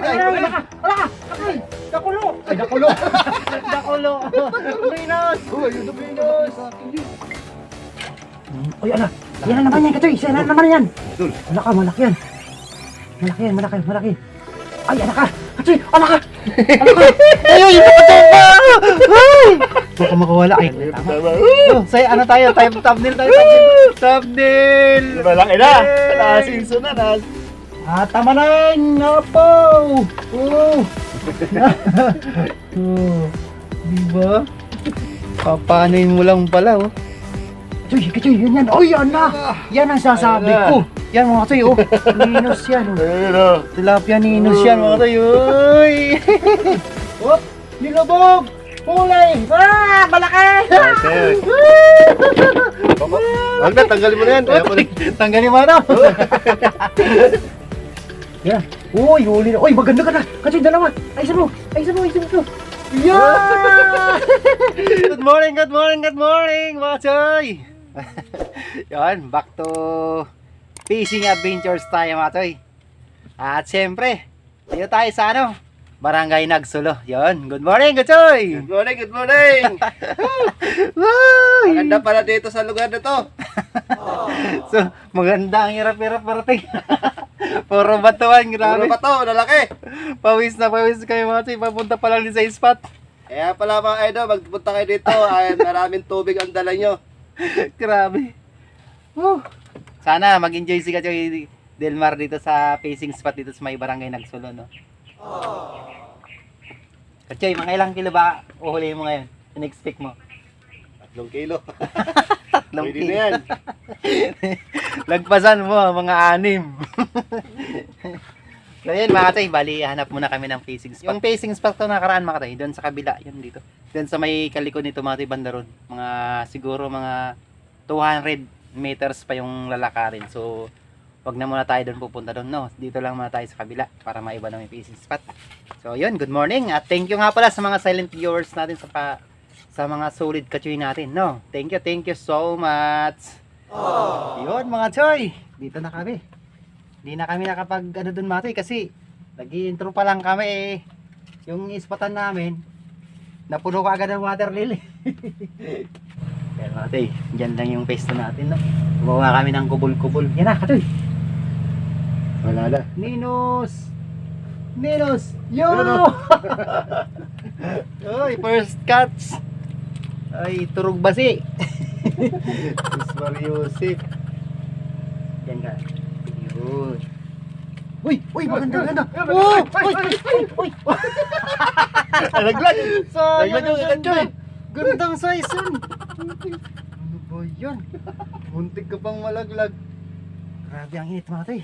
Ay, wala ka! Wala ka! Ay! Nakulo! Ay, nakulo! nakulo! Minos! Oh, yun na pinagdala sa akin yun. Uy, ala! Yan na naman yan, Katoy! Yan na naman yan! Wala ka, malaki yan! Malaki yan, malaki, malaki! Ay, ala ka! Katoy! Ala ka! Ala ka! Ay, ay! Ipatong pa! Ay! Baka makawala. Ay, tama. Oh, say, ano tayo? Time thumbnail tayo. Thumbnail! Thumbnail! Malaki na! Yay! Nakasinso na, nas. Ah, tama na yun! Opo! Oh! oh. Diba? Papanin mo lang pala, oh. Choy, kachoy, yun yan. Oh, yan na! Yan ang sasabi na. ko. Yan mga choy, oh. Ninos yan, oh. Ayun o. Tilapia ninos yan, mga choy. Uy! oh, nilubog! Kulay! Ah, malaki! Okay. Wag na, tanggalin mo na yan. Kaya. Tanggalin mo na. Yan. Uy, huli na. Uy, maganda ka na. Kasi dalawa. Ay, isa mo. Ay, isa mo. Isa mo. Yeah! good morning, good morning, good morning, mga choy. Yan, back to fishing adventures tayo, mga choy. At syempre, dito tayo sa ano, Barangay Nagsulo. Yan, good morning, choy. Good morning, good morning. Uy! Ang ganda pala dito sa lugar na to. So, maganda ang hirap-hirap parating. Puro batuan, grabe. Puro pa to, lalaki. Pawis na pawis kayo mga choy. Papunta pa lang din sa spot. Kaya pala mga idol, magpunta kayo dito. Ay, maraming tubig ang dala nyo. Grabe. Woo. Sana mag-enjoy si Kachoy Delmar dito sa facing spot dito sa may barangay Nagsulo, no? Kachoy, mga ilang kilo ba uhuli mo ngayon? In-expect mo? Tatlong kilo. Tatlong Pwede kilo. na yan. Lagpasan mo, mga anim. so yun mga tay, bali hanap muna kami ng facing spot. Yung facing spot to nakaraan mga tay, doon sa kabila, yun dito. Doon sa may kalikod nito mga tay banda ron. Mga siguro mga 200 meters pa yung lalakarin. So wag na muna tayo doon pupunta doon, no. Dito lang muna tayo sa kabila para maiba na yung facing spot. So yun, good morning. At thank you nga pala sa mga silent viewers natin sa pa, sa mga solid kachoy natin, no. Thank you, thank you so much. Yun mga choy, dito na kami. Hindi na kami nakapag ano dun matoy kasi nag-intro pa lang kami eh. Yung ispatan namin, napuno ka agad ng water lily. Kaya matoy, dyan lang yung pesto natin no. Gumawa kami ng kubol-kubol. Yan na, katoy. Wala na. Ninos! Ninos! Yo! Oy, first catch! Ay, turog basi! Mas Mariusip. Yan ka. Yun. Uy! Uy! Maganda, maganda! Oh! Uy! Uy! Uy! Alaglag. Sayang Laglag yung Choy. ganda. Gandang size yun. Ano ba yan? Muntik ka pang malaglag. Grabe ang init mga tay.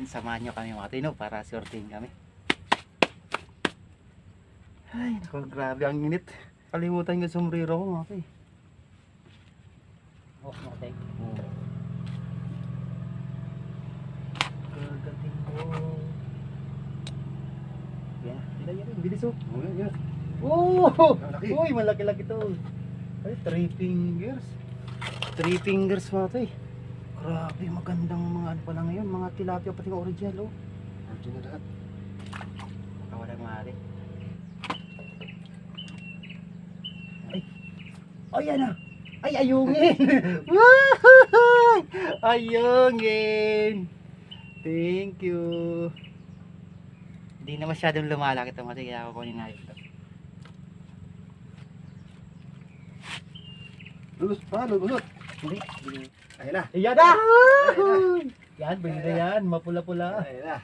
Yan, samahan nyo kami mga tay, no? Para sorting kami. Ay, naku, grabe ang init. Kalimutan yung sombrero ko mga tay. Oh, mga tay. Gagating ko. Yan, yan, yan, bilis oh. Wala yan. Oh! Malaki. Uy, malaki-laki to. Ay, three fingers. Three fingers mga eh. Grabe, magandang mga ano pala ngayon. Mga tilapia pati yung original oh. Original lahat. Kawalan maaari. Ay! Ay, yan na! Ay, ayungin! Ayungin! Thank you! Hindi na masyadong lumalaki ito kasi kaya kukunin natin ito. Lulus pa, lulus. Hindi. Ayun na. Yan na! Yan, na yan. Mapula-pula. Ayun na.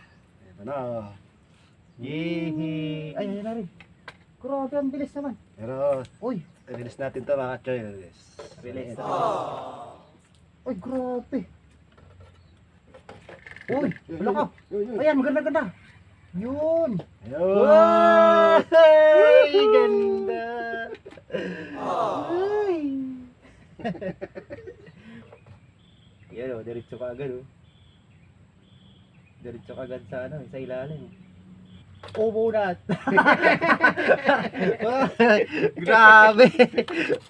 Ito na. Yehey! Ay, yan na rin. Grabe, ang bilis naman. Pero, Uy, release natin to mga choy. Release. Bilis. Uy, grabe. Uy, wala ka. Ayan, maganda, ganda. Yun. Ayun. Ay, ganda. Ay. Yan o, diretso ka agad o. Diretso ka agad sa ano, sa ilalim. Umunat. Grabe.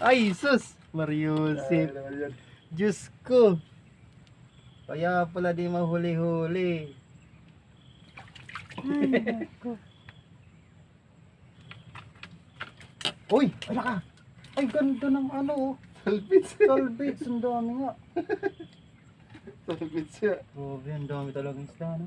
Ay, sus. Mariusip. Diyos ko. Kaya pala di mahuli-huli. Ay, nako. Uy, ala ka. Ay, ganda ng ano oh. Salpits. Salvage, ang dami nga. Salpits siya. Grabe, ang dami talagang isda, no?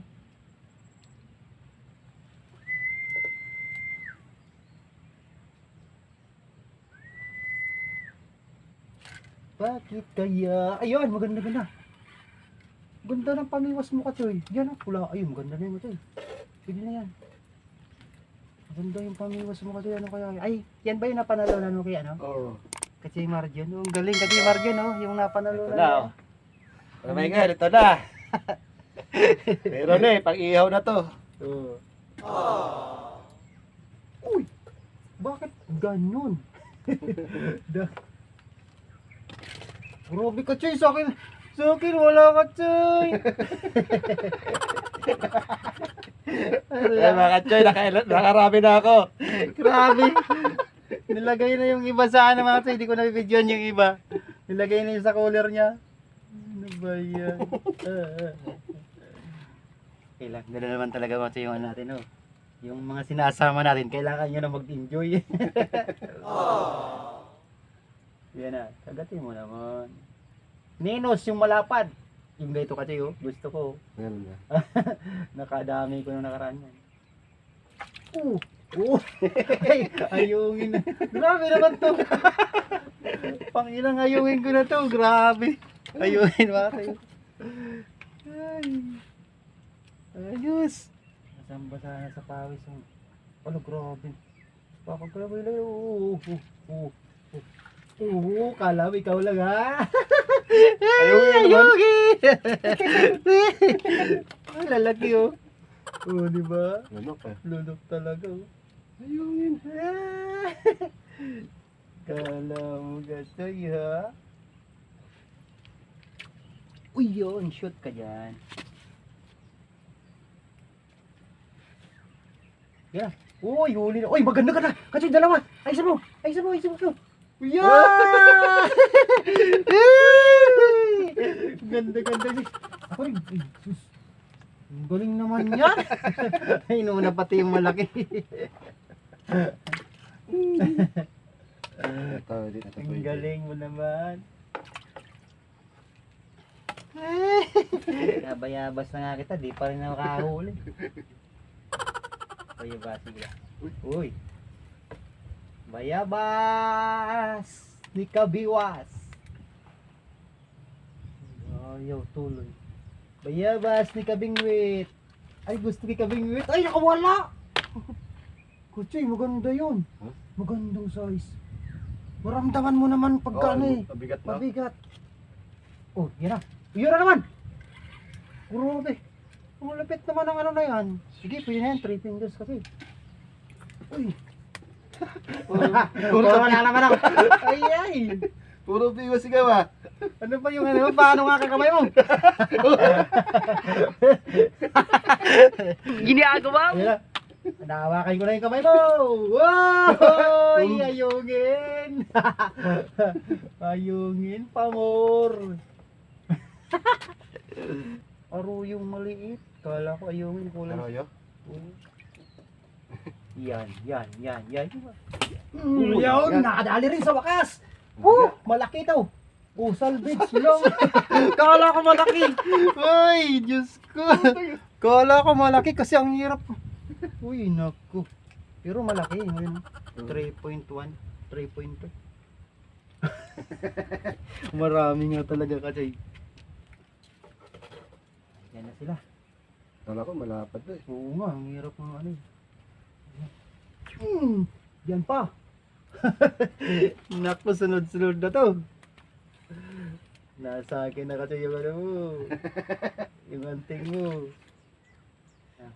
Bakit kaya? Ayun, maganda ganda. Ganda ng pamiwas mo ka, Choy. Yan, ah, pula. Ayun, maganda na yun, Choy. Pwede na yan. Maganda yung pamiwas mo kasi ano kaya. Ay, yan ba yung napanalo na no kay ano? Oo. Kasi Marjon. Oh, ang galing kasi Marjon, no? Yung napanalo Ito na. na, oh. Oh my God, ito na. Meron eh, pang-ihaw na to. Oo. Uy! Bakit ganun? da. Grabe ka, Choy. Sa akin, sa akin, wala ka, Choy. Eh mga choy, naka- nakarami na ako. Grabe. Nilagay na yung iba sa ano mga Choy. Hindi ko na-videoan yung iba. Nilagay na yung sa cooler niya. Ano ba yan? Kailangan, gano'n naman talaga mga Choy yung ano natin, oh. Yung mga sinasama natin, kailangan nyo na mag-enjoy. Yan na, kagatin mo naman. Ninos yung malapad. Yung dito kasi oh, gusto ko. Meron na. Nakadami ko nung nakaraan yan. Oo! Oo! Ay, ayungin na. Grabe naman to. Pangilang ayungin ko na to. Grabe. Ayungin mga kayo. Ay. Ayos. Nasamba sana sa pawis. yung- Ano, grabe. Bakit grabe lang. Oo, oo, oo. Oo, kala mo ikaw lang ha. Ayungin naman. Ang lalaki oh. Oo, di ba? Lunok eh. Lunok talaga oh. Ayungin. Kala mo gatoy ha? Uy yun, shoot ka dyan. Yeah. Uy, huli na. Uy, maganda ka na. Kasi dalawa. Ay, isa mo. Ay, isa mo. Isa mo. isa mo. Yeah! ganda, ganda. Ako rin. Ay, sus. Ang galing naman yan. Ay, nuna pati yung malaki. Ang galing mo naman. Nabayabas na nga kita, di pa rin nakahuli. Bayabas, sige. Uy. Bayabas! Ni Kabiwas! Ayaw, tuloy. Bayabas ni Kabingwit! Ay, gusto ni Kabingwit! Ay, nakawala! Kutsi, maganda yun. Huh? Magandang size. Maramdaman mo naman pagka ano eh. Mabigat na. Mabigat. Oh, yan na. Yun na naman. Grabe. Ang lapit naman ng ano na yan. Sige, pwede na yan. Three fingers kasi. Uy. Puro na naman ako. Ay, ay. Puro biwas sigaw ah. Ano pa yung ano? Paano nga kakamay mo? Ginagawa mo? Ayan na. Nahawakan ko na yung kamay mo. Wow! Ay, ayungin. ayungin pa yung maliit. Kala ko ayungin ko lang. Aroyo? Yan, yan, yan, yan. Mm, yan. yun, nakadali rin sa wakas. Oh, malaki to. Oh, salvage lang. Kala ko malaki. Ay, Diyos ko. Kala ko malaki kasi ang hirap. Uy, naku. Pero malaki. Yun. 3.1, 3.2. Marami nga talaga kasi. Yan na sila. Kala ko malapad to eh. Oo nga, ang hirap ng ano eh. Hmm, yan pa. Naku, sunod-sunod na to. Nasa akin na kasi yung ano mo. yung anting mo. Ah.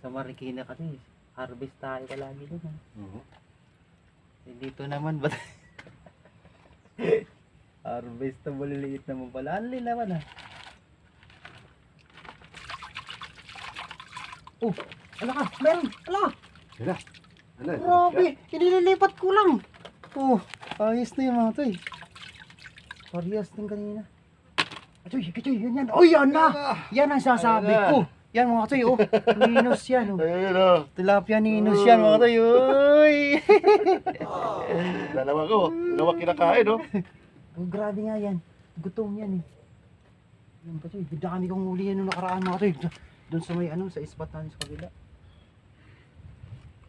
Sa Marikina kasi, harvest tayo palagi dun. ah. Oo. Eh, dito naman ba? harvest na maliliit naman pala. Anli naman ah. Oh, ala ka, meron, ala, Yan na. Ano? grabe, inililipat ko lang. Oh, Ayos na yung mga to eh. Parehas din kanina. Kachoy, kachoy, yan yan. Oh, yan na! Yan ang sasabi ko. Yan mga toy, oh. Ninos yan, oh. Ayun o. Tilapia ninos yan mga toy, uy. Dalawa ko. Dalawa kinakain oh. oh, grabe nga yan. Gutom yan eh. Yan pa toy, dami kong huli yan nung nakaraan mga toy. Doon sa may ano, sa spot natin sa kabila.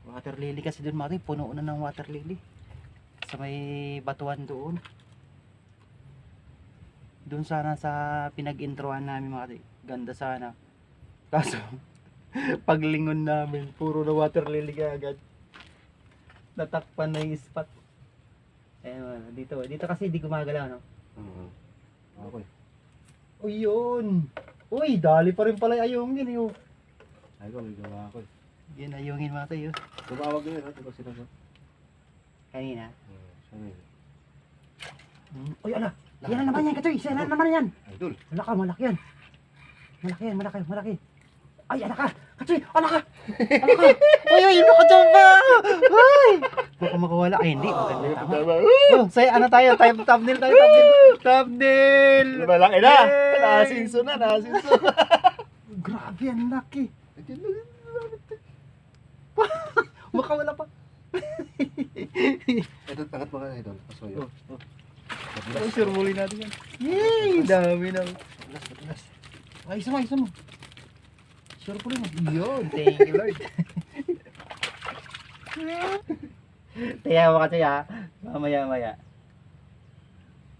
Water lily kasi doon mga toy, puno na ng water lily. Sa may batuan doon. Doon sana sa pinag-introan namin mga toy. Ganda sana. Kaso, paglingon namin, puro na water lily agad. Natakpan na yung spot. Eh, dito, dito kasi di gumagalaw, no? Okay. Uy, yun! Uy, dali pa rin pala yung ayungin, yun. Ay ko, may gawa ko. Yan, ayungin mga tayo. Tumawag din ha. Diba sila ko? Kanina. Sabi. Hmm. Uy, ala! Yan na naman yan, Katoy! Yan na naman yan! Idol. Malaki, malaki yan. Malaki yan, malaki, malaki. Ay, ala ka! Katoy, ala ka! Ala ka! Uy, uy, nakajamba! Uy! Baka makawala. Ay, hindi. Maganda tama. Oh, say, ano tayo? Time, thumbnail tayo, thumbnail. Thumbnail! Malaki na. Yay! Naasinso na, naasinso. Grabe, ang laki. Makawala pa. Idol, angat mo ka idol. Pasoyo. Oh, oh. sure muli natin yan. Yay! Dami na. Matilas, matilas. Ay, isa mo, isa mo. Sure po mo. Yun, thank you Lord. Kaya mo kasi ha, mamaya maya.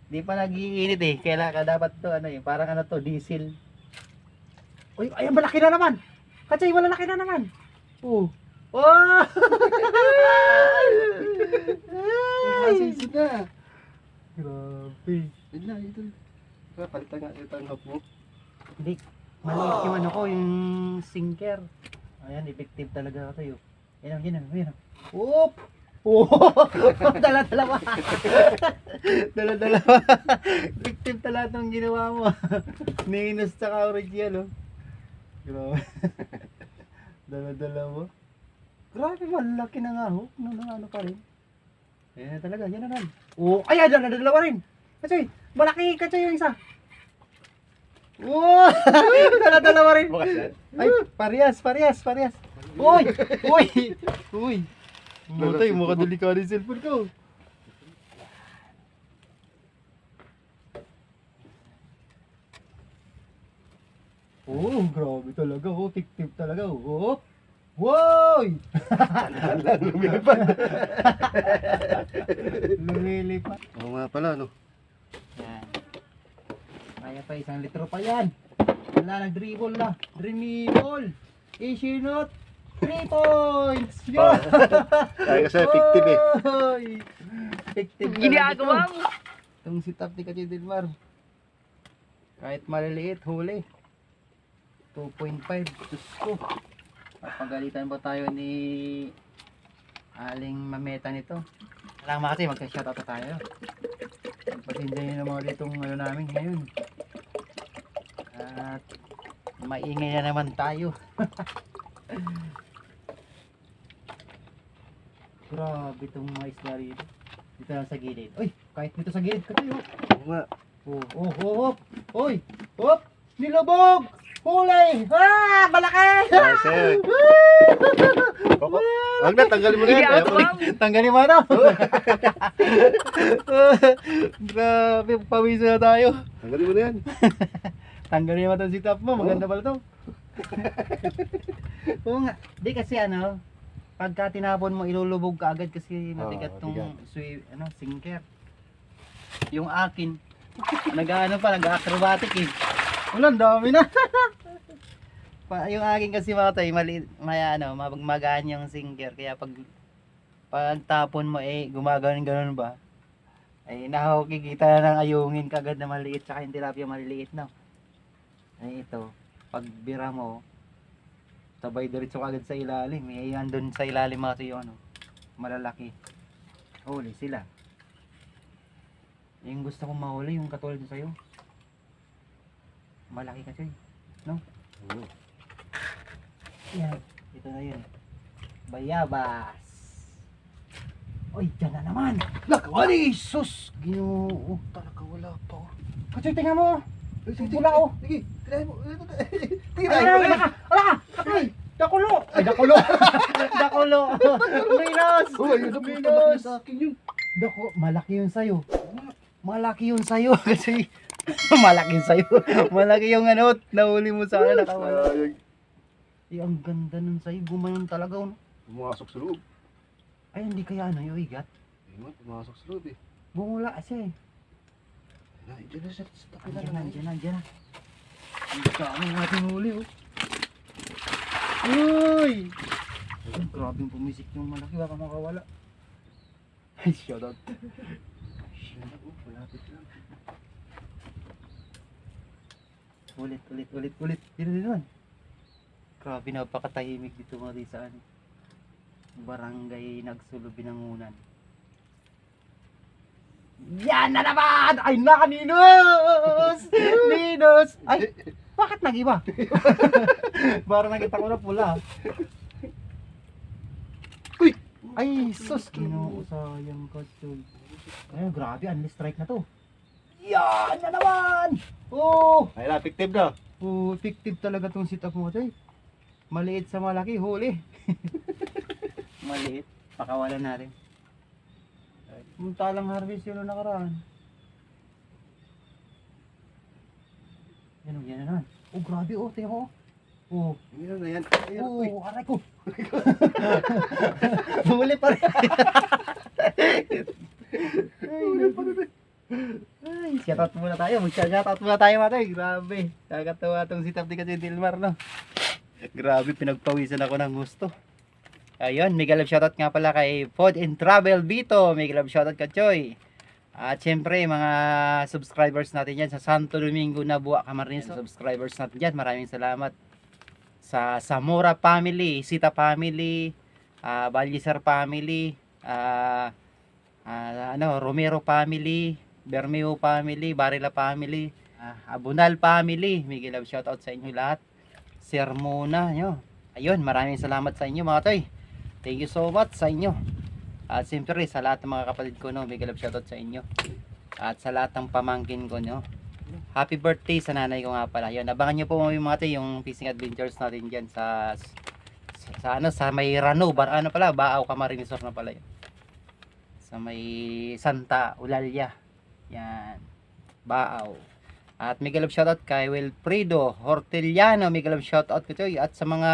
Di pa nagiinit eh, kaya ka dapat to ano eh, parang ano to, diesel. Uy, ay, malaki na naman. Kasi malalaki na naman. Oh. Oh! Naasinso na. Grabe. Yun na. Kaya palitan nga itang hap mo. Hindi, maliit yung ano ko, yung sinker. Ayan, effective talaga ka tayo. Yan ang, yan ang, yan ang. Oop! Oh! Dala-dalawa! Dala-dalawa! effective talaga itong ginawa mo. Minus tsaka original, oh. Grabe. Dala-dalawa. Grabe, malaki na nga, oh. Ano na ano pa rin. Ayan na talaga, yan na lang. Oh, ayan, dala-dalawa rin. Kasi, malaki kasi yung isa. Wow! Dala-dalawa rin. Ay, parehas, parehas, parehas. Uy! Uy! Uy! Mutay, mukha delikado yung cellphone ko. Oh, grabe talaga. Oh, fictive talaga. Oh. Woy! Lumilipad. Lumilipad. Oo nga pala, no? Yan. Kaya pa isang litro pa yan. Wala, nag-dribble na. Dribble! Isinot! 3 points! Yun! Kaya kasi fictive eh. Oy! Fictive Ginagawa mo. Itong sit-up ni Kati Dilmar. Kahit maliliit, huli. 2.5. Diyos ko. Papagalitan ba tayo ni Aling Mameta nito? Alang mga kasi, magka-shoutout na tayo. Pag-enjoy nyo naman ulit itong ano namin ngayon. At maingay na naman tayo. Grabe itong mga isla rito. Dito lang sa gilid. Uy, kahit dito sa gilid ka tayo. Oo nga. Oh, oh, oh, hop. Uy, hop. Nilabog. Huli. Ah, malaki. Kasi. Koko. Wag na, tanggalin mo na yan. Tanggalin mo na. Grabe, pawiso na tayo. Tanggalin mo na yan. Tanggalin mo itong sit-up mo. Maganda pala to. Oo nga. Di kasi ano, pagka tinapon mo, ilulubog ka agad kasi matigat Oo, tong swi, ano, sinker. Yung akin, nag-ano pa, nag-acrobatic eh. Ang dami na. pa, yung akin kasi mga tay, mali, may ano, mabagmagaan yung sinker. Kaya pag pag tapon mo eh, gumagano'n ganun ba? Ay, nakakikita na ng ayungin kagad na maliit tsaka yung tilapia maliliit na. Ay, ito. Pag bira mo, sabay diretso kagad sa ilalim. Eh, andun sa ilalim mga yung ano, malalaki. Huli sila. Yung gusto kong mahuli, yung katulad sa'yo. Malaki kasi. No? Oo. Yan. Ito na yun. Bayabas. Oy, dyan na naman. Nakawali! sus! Ginoo. Talaga wala pa. Kachoy, tingnan mo. Wala, oh. Sige, try mo. Ay, Tira ay, wala ka! Kachoy! Dakulo! Ay, dakulo! dakulo! Minos! Oh, ayun na po Minos! sa akin yun. Dako, malaki yun sa'yo. Malaki yun sa'yo kasi malaki yun sa'yo. malaki yung ano, nahuli mo sa akin. Nakawala. Eh, ang ganda nun sa'yo. Gumanon talaga. Oh. Pumasok sa loob. Ay, hindi kaya ano yung igat. Ayun, pumasok sa loob eh. Bumula siya eh. Ay, dyan na tabi na Andiyan na, lang. andiyan na, andiyan na. Ang dami natin huli oh. Uy! Ay, grabe yung pumisik yung malaki. Baka makawala. Ay, shout out. Siya na, oh, malapit lang. Ulit, ulit, ulit, ulit. Dito, dito. man. Grabe, napakatahimik dito mga sa ano. Barangay Nagsulo Binangunan. Yan na naman! Ay na, Ninos! Ninos! Ay, bakit nag-iba? Parang nakita ko na pula. Uy! Ay, sus! Ginoo, sayang ka, tol. Ay, grabe, unless strike na to. Yan na naman! Oh! Ay, na, effective na. Oh, effective talaga tong sit up mo, Choy. Maliit sa malaki, huli. Maliit. Pakawalan natin. Muntalang harvest yun nung nakaraan. Yan o, yan na naman. Oh, grabe oh, tingnan mo. Oh, Ayun na yan. Ayun, uy. oh, aray ko. Huli pa rin. Ayun pa rin. Ay, shoutout muna tayo. Mag-shoutout muna tayo mga tayo. Grabe. Nakakatawa itong si Tapdi kasi Dilmar, no? Grabe, pinagpawisan ako ng gusto. Ayun, mega love shoutout nga pala kay Food and Travel Vito. Mega love shoutout ka, Choy. At syempre, mga subscribers natin dyan sa Santo Domingo na Buwa Camarines. Subscribers natin dyan, maraming salamat. Sa Zamora family, Sita family, uh, Balliser family, ah ah, ano, Romero family, Bermeo family, Barila family, ah, Abunal family. Miguel love shoutout sa inyo lahat. Sermona nyo. Ayun, maraming salamat sa inyo mga toy. Thank you so much sa inyo. At siyempre sa lahat ng mga kapatid ko no, Miguel love shoutout sa inyo. At sa lahat ng pamangkin ko no. Happy birthday sa nanay ko nga pala. Yun, abangan nyo po mga toy yung fishing adventures natin dyan sa sa, sa ano sa may Rano, bar, ano pala, Baaw Camarinesor na pala yun sa may Santa Eulalia. Yan. Baaw. At mega love shoutout kay Wilfredo Horteliano. Mega love shoutout ko to. At sa mga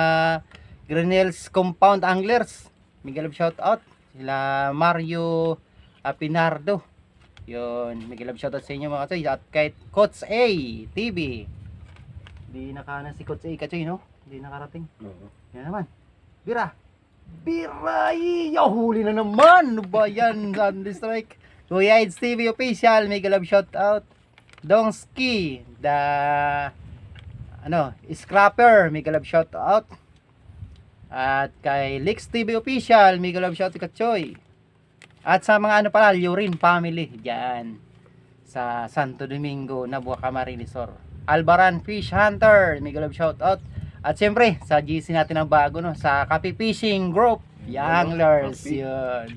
Grenels Compound Anglers. Mega love shoutout. Sila Mario Apinardo. Yun. Love shoutout sa inyo mga katoy. At kay Coach A TV. Hindi nakana si Coach A katoy no? Hindi nakarating. Oo. Yan naman. Bira. Biray! Yo, huli na naman! Ano ba yan? Sunday strike. Kuya Eds TV official. Mega love shout out. Dongski. The ano, Scrapper. Mega love shout out. At kay Lix TV official. Mega love shout out kay Choy. At sa mga ano pala, Lurin family. Diyan. Sa Santo Domingo, Nabua Camarinesor. Albaran Fish Hunter. Mega love shout out. At siyempre, sa GC natin ang bago, no? Sa Copy Fishing Group. Younglers. Copy. Yun.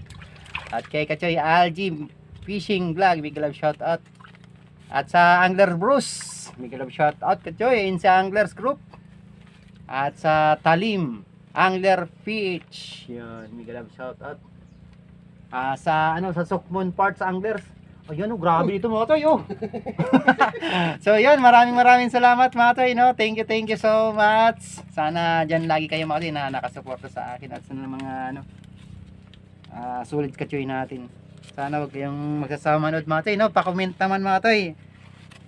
At kay Kachoy Algie Fishing Vlog. Big love shout out. At sa Angler Bruce. Big love shout out Kachoy. In sa Anglers Group. At sa Talim. Angler Fish. Yun. Big love shout out. Ah, sa ano sa Sukmon Parts Anglers. Ayun, oh, grabe dito mga toy, oh. so, yun, maraming maraming salamat mga toy, no? Thank you, thank you so much. Sana dyan lagi kayo mga toy na nakasuporta sa akin at sa mga, ano, ah sulit kachoy natin. Sana wag kayong magsasama manood mga toy, no? Pa-comment naman mga toy.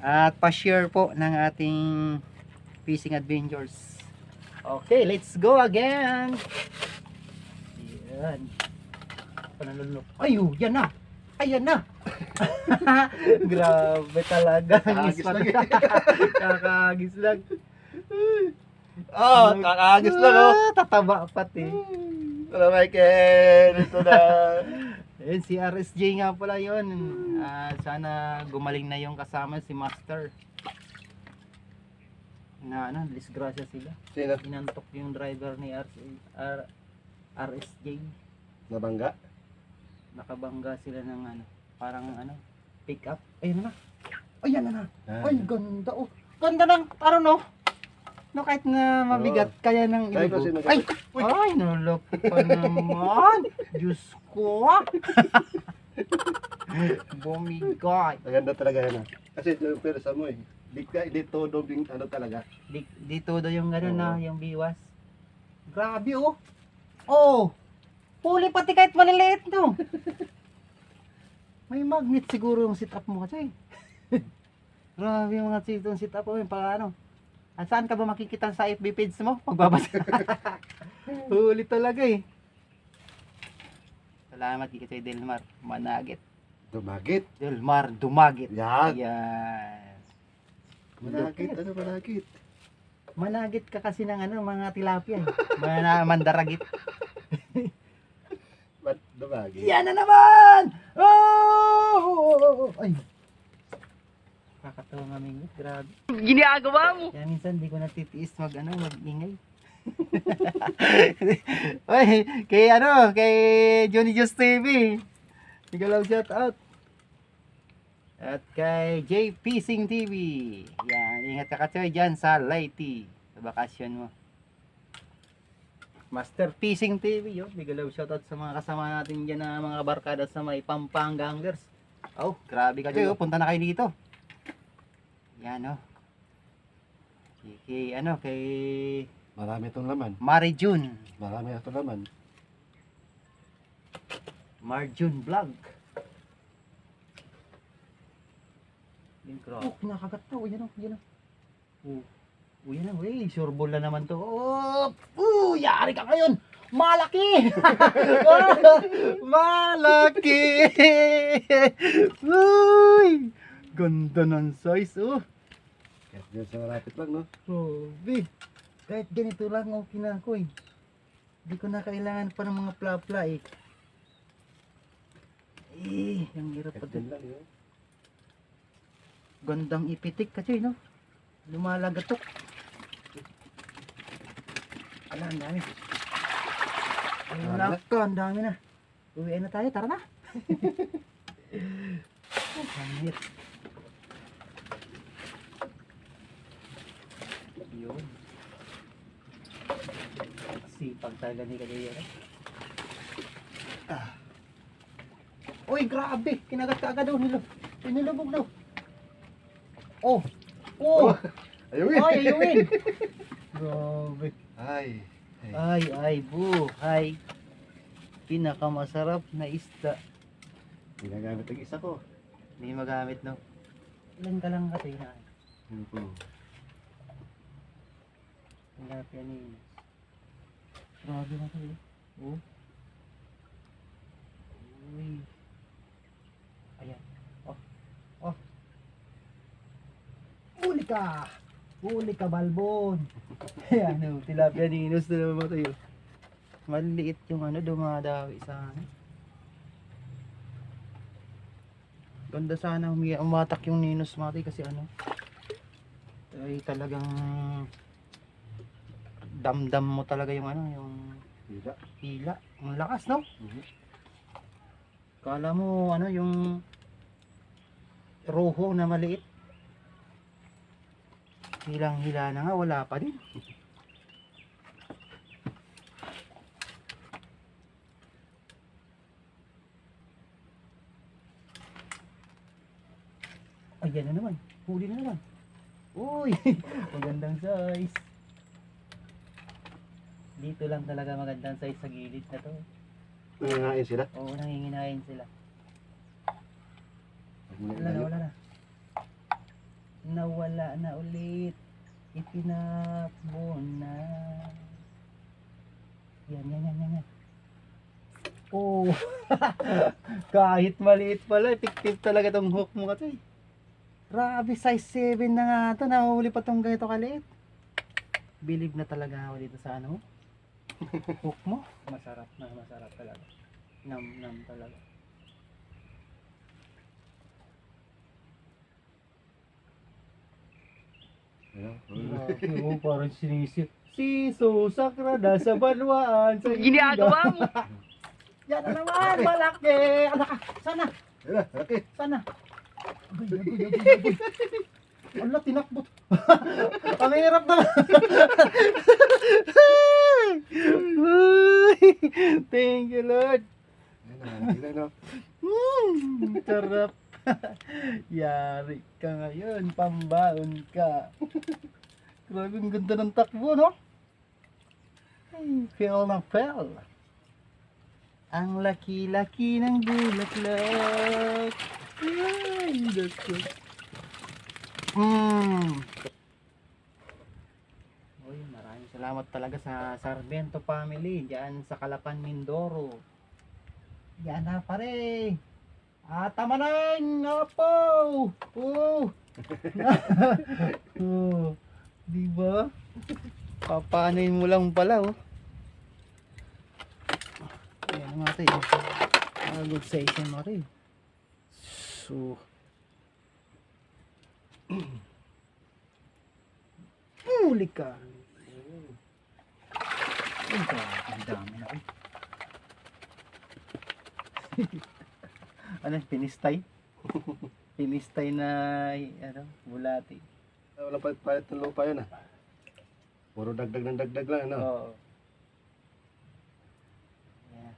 At pa-share po ng ating fishing adventures. Okay, let's go again. Yan. Panalunok. Ayo, yan na. Ayan na. Grabe talaga. Kakagis lang. Kakagis lang. Oh, kakagis lang oh. Ah, Tataba pati. Hello, Michael. Ito na. Ayun, si RSJ nga pala yun. Ah, sana gumaling na yung kasama si Master. Na ano, disgrasya sila. Sino? Inantok yung driver ni RC, R, RSJ. Nabangga? Nakabangga sila ng ano, parang ano, pick up. Ayun na. Ayan na na. Ay, ganda oh. Ganda ng, ano no? No, kahit na mabigat kaya ng Kaya ilugo. kasi nag- Ay, ay, nalaki pa naman. Diyos ko. Bumigay. Maganda talaga yan ah. Kasi yung persa mo eh. Di ka, di todo bing ano talaga. Di, dito do yung gano'n na, Oo. yung biwas. Grabe oh. Oh. Huli pati kahit maliliit no. May magnet siguro yung sit up mo kasi. Grabe yung mga sit, yung sit up mo yung paano. Ah, saan ka ba makikita sa FB page mo? Pagbabasa. Huli talaga eh. Salamat kay Kay Delmar. Managit. Dumagit. Delmar Dumagit. Yan. Yan. Managit. Ano managit? Managit ka kasi ng ano, mga tilapia. Eh. Mga mandaragit. Ba't dumagit? Yan na naman! Oh! Ay! Kakatawa nga mingit, grabe. Ginagawa mo. Kaya minsan di ko natitiis mag ano, mag-ingay. Oy, kay ano, kay Johnny Just TV. Sigalaw shout out. At kay JP Sing TV. Yan, ingat ka katsoy dyan sa Lighty. Sa bakasyon mo. Master Fishing TV, yun. Bigalaw shoutout sa mga kasama natin dyan na mga barkada sa may Pampanga Hangers. Oh, grabe ka, Joy. Oh, punta na kayo dito. Yan, oh. Kay, kay, ano, kay Marami itong laman. Mari June. Marami itong laman. Marjun Vlog. Yung grabe. Oh, kinakagat na. Oh, yan oh, yan oh. Oh, oh yan oh. Eh, sure ball na naman to. Oh, oh yari ka ngayon. Malaki! Malaki! Uy! Ganda ng size, oh. Kahit dyan sa malapit lang, no? Grabe. Kahit ganito lang okay na ako eh. Hindi ko na kailangan pa ng mga pla-pla eh. Eh, ang hirap pa din. lang. Gandang ipitik kasi, no? Lumalagatok. Ala, ang dami. Ay, Dami wala na. ka, ang dami na. Uwiin na tayo, tara na. Pangit. Yun. Sipag talaga ni Kagaya. Ah. Uy, grabe! Kinagat ka agad daw nilo. Inilubog daw. Oh! Oh! Ayun, Ay, ayuin! grabe. Ay. Ay. Ay, ay, buhay. Pinakamasarap na isda. Ginagamit ang isa ko. Hindi magamit, no? Ilan ka lang kasi na. Hmm. Tilapia ni Grabe na to, eh. Oh. Uy. Ayan. Oh. Oh. Huli ka! Huli ka, balbon! Ayan, oh. Tilapia ni Inos na naman tayo. Maliit yung ano, dumadawi sa ano. Ganda sana umi umatak yung Ninos Mati kasi ano ay talagang damdam mo talaga yung ano yung Hila. hila ang lakas no Mhm. kala mo ano yung roho na maliit hilang hila na nga wala pa din ayan na naman huli na naman uy magandang size dito lang talaga magandang size sa gilid na to Nangangain sila. Oo, nanginginain sila. Wala na, wala na. Nawala na ulit. Itinapon na. Yan, yan, yan, yan. Oh, kahit maliit pala, effective talaga tong hook mo kasi. Grabe, size 7 na nga to. Nahuli pa tong ganito kaliit. Believe na talaga ako dito sa ano hook mo. Masarap na, masarap talaga. Nam, nam talaga. Oh, parang sinisip. Siso, sakrada sa banwaan. Sa Ginagawa mo. Yan na naman, malaki. Anak, sana, Ayun na, laki. sana. Agoy, agoy, agoy, agoy. Wala, tinakbot. Ang hirap naman. Thank you, Lord. Ayun na, laki na, no? Mm, sarap. Yari ka ngayon, pambaon ka. Grabe, ang ganda ng takbo, no? Ay, na feel. Ang laki-laki ng bulaklak. Ay, good. Mm. Uy, maraming salamat talaga sa Sarmiento family diyan sa Calapan, Mindoro. Yan na pare. Ah, tama na yun, apo. Oh. oh. Di ba? Papanayin mo lang pala, oh. Ayan mga tayo. Ah, good session mga tayo. So, Huli ka. Ang dami na. Ay. ano, pinistay? pinistay na, ano, bulati. Wala pa palit ng lupa yun, ah. Puro dagdag ng dagdag lang, ano? Oo. Yeah.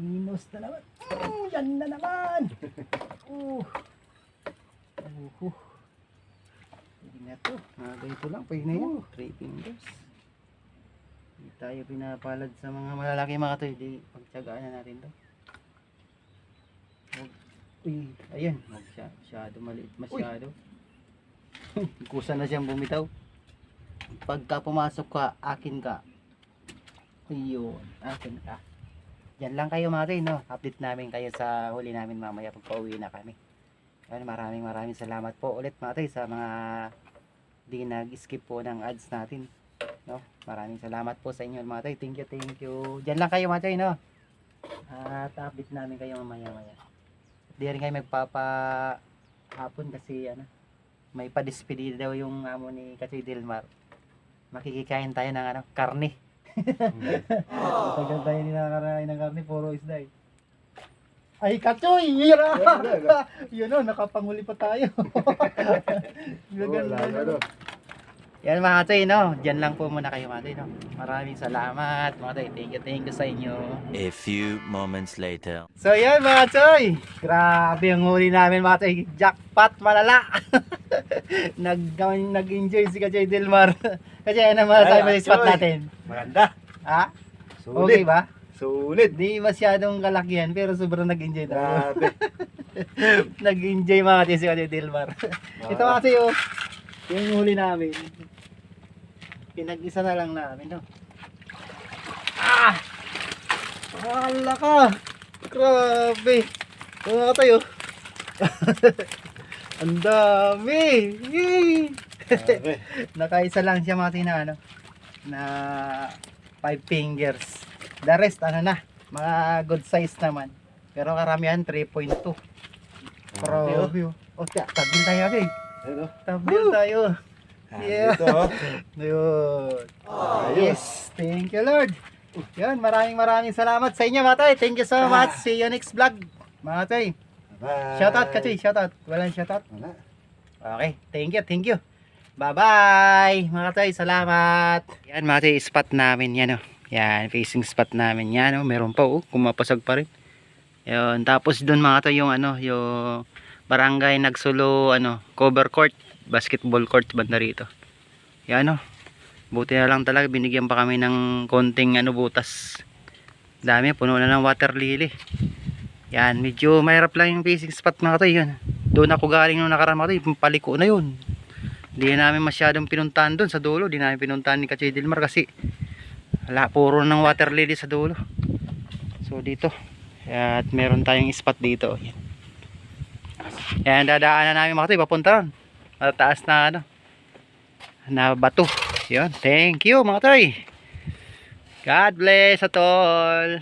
Minus na naman. Oh, yan na naman. Oh. Oh. oh. Pwede na to. Mga ganito lang. Pwede na yan. Three fingers. Hindi tayo pinapalad sa mga malalaki mga to. Hindi pagtsagaan na natin to. Uy. Magsya, masyado maliit. Masyado. Kusa na siyang bumitaw pagka pumasok ka, akin ka. Ayun, akin ka. Yan lang kayo mga tayo, no? Update namin kayo sa huli namin mamaya pag pauwi na kami. Ayun, maraming maraming salamat po ulit mga tayo sa mga di nag-skip po ng ads natin. No? Maraming salamat po sa inyo mga tayo. Thank you, thank you. Diyan lang kayo mga tayo, no? At update namin kayo mamaya maya. Di rin kayo magpapa hapon kasi ano, may padispedida daw yung amo ni Kachoy Dilmar. Makikikain tayo ng ano, karne. Tagal tayo nakakarain ng karne, puro isda eh. Ay, Kachoy! Hira! Yun o, nakapanguli pa tayo. Gaganda na. ano? Yan mga Kachoy, no? Diyan lang po muna kayo mga Kachoy, no? Maraming salamat mga Kachoy. Thank you, thank you sa inyo. A few moments later. So yan mga Choy, grabe ang huli namin mga Choy, jackpot malala. nag nag-enjoy si Kachoy Delmar. Kasi ano masasabi mo Ay, sa spot natin? Maganda. Ha? Sulit. Okay ba? Sulit. Di masyadong kalakihan pero sobrang nag-enjoy tayo. Grabe. nag-enjoy mga Choy si Kachoy Delmar. Ito kasi yung yung huli namin. Pinag-isa na lang namin, no? Ah! Wala ka! Grabe! Ka tayo. Ang dami! Yay! Nakaisa lang siya mga tina, ano? Na five fingers. The rest, ano na? Mga good size naman. Pero karamihan 3.2. Grabe, oh. O, tabil tayo, okay? Ano? Tabil tayo. Yeah. Dito, oh. Ayun. Ayos. Yes. Thank you, Lord. Yan, maraming maraming salamat sa inyo, mga tay. Thank you so much. See you next vlog. Mga tay. Bye. Shoutout, Kachoy. Shoutout. Walang shoutout. Wala. Okay. Thank you, thank you. Bye-bye. Mga salamat. Yan, mga tay, spot namin. Yan, oh. Yan, facing spot namin. Yan, oh. Meron pa, oh. Kumapasag pa rin. Yun. Tapos doon, mga tay, yung, ano, yung barangay Nagsulo, ano, cover court. Basketball court banda rito. Yan, oh. Buti na lang talaga, binigyan pa kami ng konting, ano, butas. Dami, puno na ng water lily. Yan, medyo mahirap lang yung facing spot mga tay. Yun. Doon ako galing nung nakaraan mga tay, paliko na yun. Hindi na namin masyadong pinuntahan doon sa dulo. Hindi namin pinuntahan ni Kachoy Dilmar kasi wala, puro ng water lily sa dulo. So dito. At meron tayong spot dito. Yan. Yan, dadaanan namin mga tay, papunta ron. Mataas na ano, na bato. Yun, thank you mga tay. God bless at all.